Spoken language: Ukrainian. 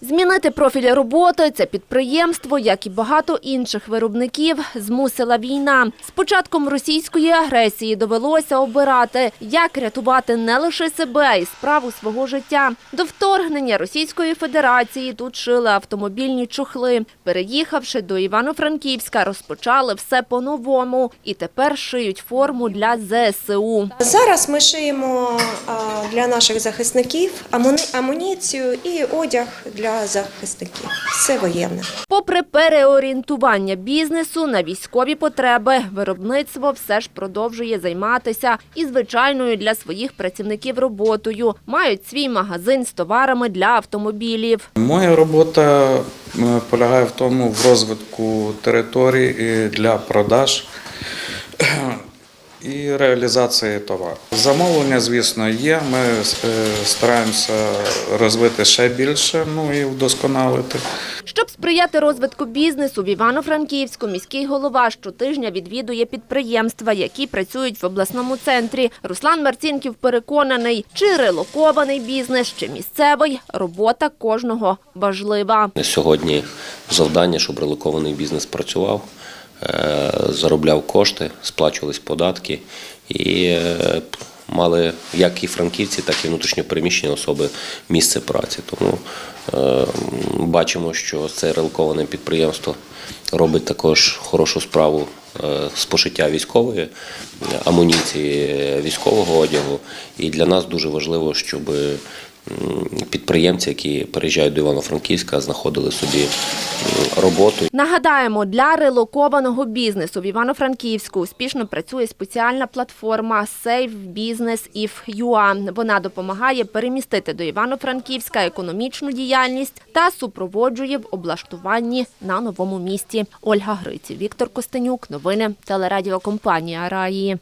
Змінити профіль роботи це підприємство, як і багато інших виробників, змусила війна. З початком російської агресії довелося обирати, як рятувати не лише себе, й справу свого життя. До вторгнення Російської Федерації тут шили автомобільні чохли. Переїхавши до Івано-Франківська, розпочали все по-новому і тепер шиють форму для ЗСУ. Зараз ми шиємо для наших захисників амуніцію і одяг для захисників. Все воєнне. Попри переорієнтування бізнесу на військові потреби, виробництво все ж продовжує займатися і звичайною для своїх працівників роботою. Мають свій магазин з товарами для автомобілів. Моя робота е, полягає в тому в розвитку території для продаж і реалізації товару. Замовлення, звісно, є. Ми е, стараємося розвити ще більше, ну і вдосконалити. Щоб сприяти розвитку бізнесу в Івано-Франківську, міський голова щотижня відвідує підприємства, які працюють в обласному центрі. Руслан Марцінків переконаний, чи релокований бізнес, чи місцевий, робота кожного важлива. Сьогодні завдання, щоб релокований бізнес працював, е, заробляв кошти, сплачувались податки і е, мали як і франківці, так і внутрішньопереміщені особи місце праці. Тому е, бачимо, що це релоковане підприємство робить також хорошу справу е, з пошиття військової амуніції, військового одягу. І для нас дуже важливо, щоб підприємці, які переїжджають до Івано-Франківська, знаходили собі роботу. Нагадаємо, для релокованого бізнесу в Івано-Франківську успішно працює спеціальна платформа Save Business If UA. Вона допомагає перемістити до Івано-Франківська економічну діяльність та супроводжує в облаштуванні на новому місці. Ольга Гриці, Віктор Костенюк. Новини телерадіокомпанія Раї.